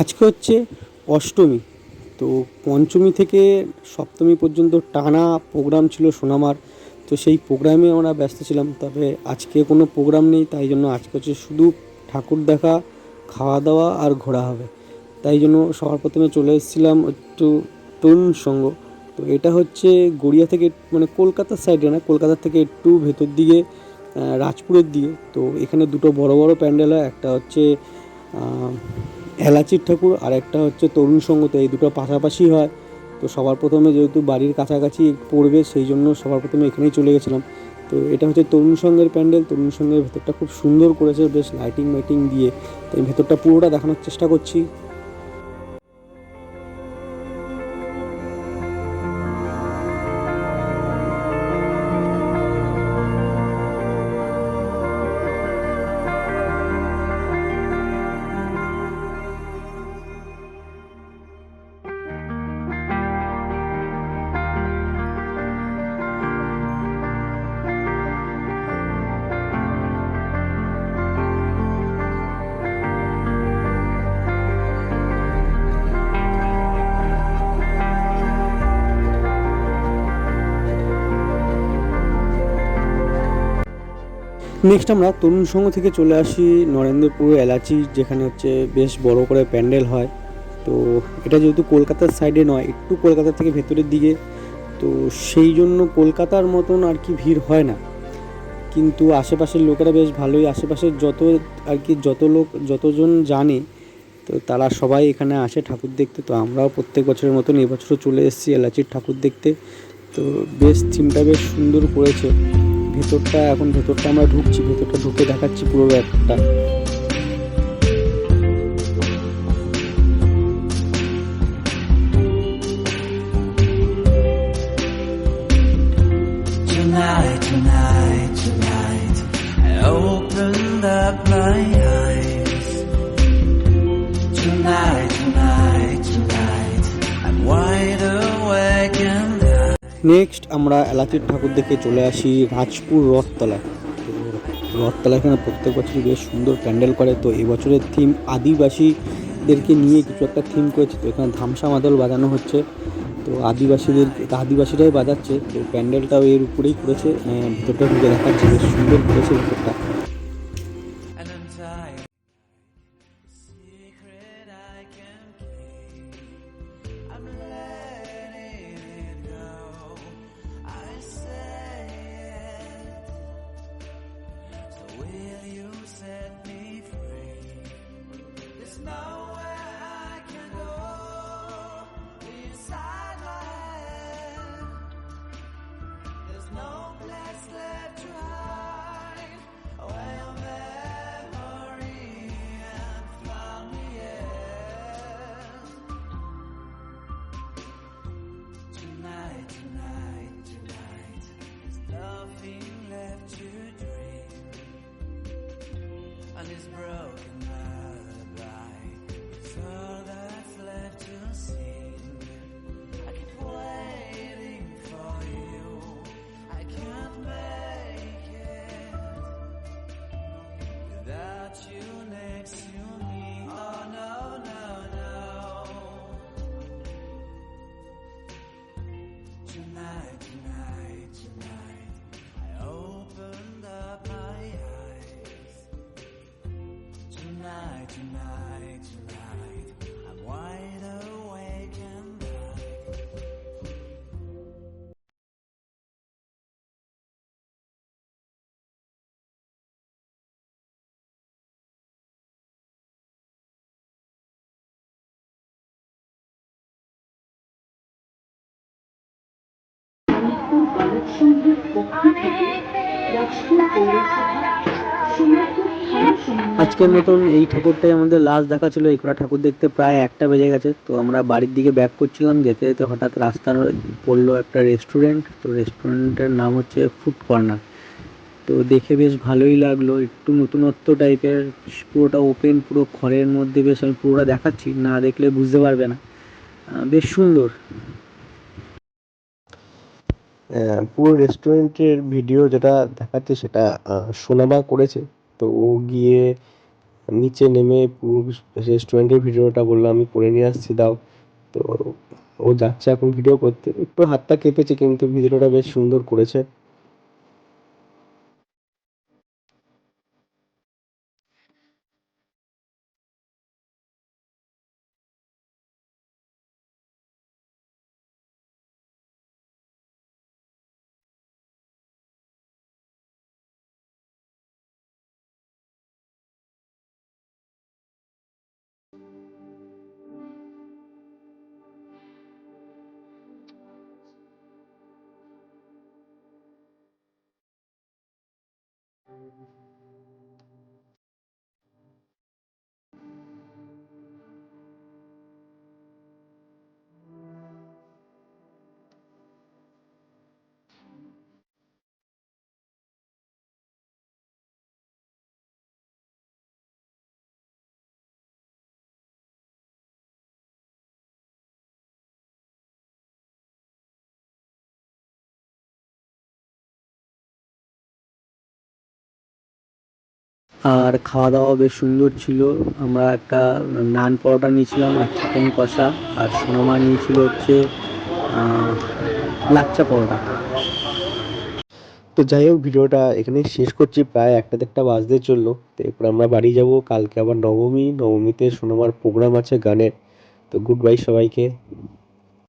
আজকে হচ্ছে অষ্টমী। তো পঞ্চমী থেকে সপ্তমী পর্যন্ত টানা প্রোগ্রাম ছিল সোনামার। তো সেই প্রোগ্রামে আমরা ব্যস্ত ছিলাম, তবে আজকে কোনো প্রোগ্রাম নেই, তাই জন্য আজকে হচ্ছে শুধু ঠাকুর দেখা, খাওয়া দাওয়া আর ঘোরা হবে। তাই জন্য সবার প্রথমে চলে এসেছিলাম একটু তরুণ সঙ্গ। তো এটা হচ্ছে গড়িয়া থেকে মানে কলকাতার সাইডে না, কলকাতার থেকে একটু ভেতর দিকে রাজপুরের দিকে। তো এখানে দুটো বড় বড় প্যান্ডেল হয়, একটা হচ্ছে এলাচির ঠাকুর আর একটা হচ্ছে তরুণ সঙ্গ তো এই দুটো পাশাপাশি হয়। তো সবার প্রথমে যেহেতু বাড়ির কাছাকাছি পড়বে, সেই জন্য সবার প্রথমে এখানেই চলে গেছিলাম। তো এটা হচ্ছে তরুণ সঙ্গের প্যান্ডেল। তরুণ সঙ্গের ভেতরটা খুব সুন্দর করেছে, বেশ লাইটিং মাইটিং দিয়ে। তো এই ভেতরটা পুরোটা দেখানোর চেষ্টা করছি। নেক্সট আমরা তরুণ সংঘ থেকে চলে আসি নরেন্দ্রপুর এলাচি, যেখানে হচ্ছে বেশ বড় করে প্যান্ডেল হয়। তো এটা যেহেতু কলকাতার সাইডে নয়, একটু কলকাতা থেকে ভেতরের দিকে, তো সেই জন্য কলকাতার মতন আর কি ভিড় হয় না। কিন্তু আশেপাশের লোকেরা বেশ ভালোই, আশেপাশের যত আর কি যত লোক, যতজন জানে, তো তারা সবাই এখানে আসে ঠাকুর দেখতে। তো আমরাও প্রত্যেক বছরের মতন এবছরও চলে এসেছি এলাচির ঠাকুর দেখতে। তো বেশ থিমটা বেশ সুন্দর করেছে। ভেতরটা এখন ভেতরটা আমরা ঢুকছি ভেতরটা ঢুকে দেখাচ্ছি পুরো একটা Tonight, tonight, tonight, I opened up my eyes. Tonight, next আমরা এলাচির ঠাকুর দেখে চলে আসি রাজপুর রথতলা রথতলা এখানে প্রত্যেক বছরই বেশ সুন্দর প্যান্ডেল করে। তো এবছরের থিম আদিবাসীদেরকে নিয়ে কিছু একটা থিম করেছে। তো এখানে ধামসা মাদল বাজানো হচ্ছে। তো আদিবাসীদের, আদিবাসীরাই বাজাচ্ছে। তো প্যান্ডেলটাও এর উপরেই করেছে। ভেতরটা ঢুকে দেখাচ্ছে। বেশ সুন্দর করেছে ভেতরটা। আজকের মতন এই ঠাকুরটাই আমাদের লাস্ট দেখা ছিল। এই কটা ঠাকুর দেখতে প্রায় একটা বেজে গেছে। তো আমরা বাড়ির দিকে ব্যাক করছিলাম। যেতে যেতে হঠাৎ রাস্তার পড়ল একটা রেস্টুরেন্ট তো রেস্টুরেন্টের নাম হচ্ছে ফুড কর্নার তো দেখে বেশ ভালোই লাগল। একটু নতুনত্ব টাইপের পুরোটা ওপেন পুরো ঘরের মধ্যে বেশ আমি পুরোটা দেখাচ্ছি। না দেখলে বুঝতে পারবে না। বেশ সুন্দর। পুরো রেস্টুরেন্টের ভিডিও যেটা দেখাচ্ছে সেটা সোনামা করেছে। তো ও গিয়ে নিচে নেমে পুরো রেস্টুরেন্টের ভিডিওটা বলল, আমি করে নিয়ে আসছি, দাও। তো ও যাচ্ছে এখন ভিডিও করতে। একটু হাতটা কেঁপেছে কিন্তু ভিডিওটা বেশ সুন্দর করেছে। আর খাওয়া দাওয়া বেশ সুন্দর ছিল। আমরা একটা নান পরোটা নিয়েছিলাম, আর চিকেন কষা, আর সোনামা নিয়েছিল হচ্ছে লাচ্চা পরোটা। তো যাই হোক, ভিডিওটা এখানে শেষ করছি। প্রায় একটা দেড়টা বাজতে চলল। তো এরপর আমরা বাড়ি যাব। কালকে আবার নবমী। নবমীতে সোনামার প্রোগ্রাম আছে গানের। তো গুড বাই সবাইকে।